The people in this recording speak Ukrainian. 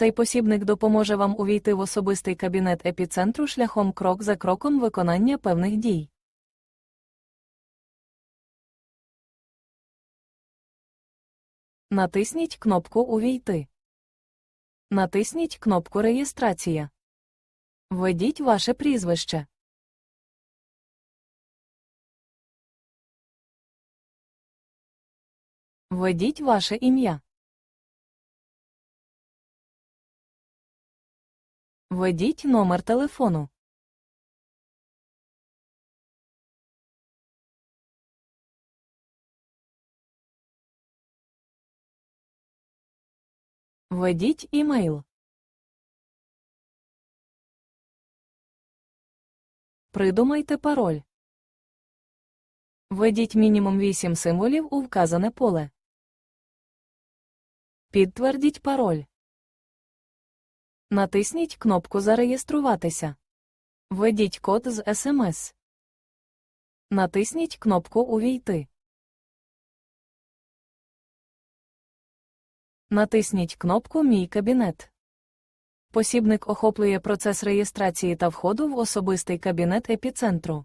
Цей посібник допоможе вам увійти в особистий кабінет епіцентру шляхом крок за кроком виконання певних дій. Натисніть кнопку Увійти. Натисніть кнопку Реєстрація. Введіть ваше прізвище. Введіть ваше ім'я. Введіть номер телефону. Введіть імейл. Придумайте пароль. Введіть мінімум 8 символів у вказане поле. Підтвердіть пароль. Натисніть кнопку Зареєструватися. Введіть код з СМС. Натисніть кнопку Увійти. Натисніть кнопку Мій кабінет. Посібник охоплює процес реєстрації та входу в особистий кабінет епіцентру.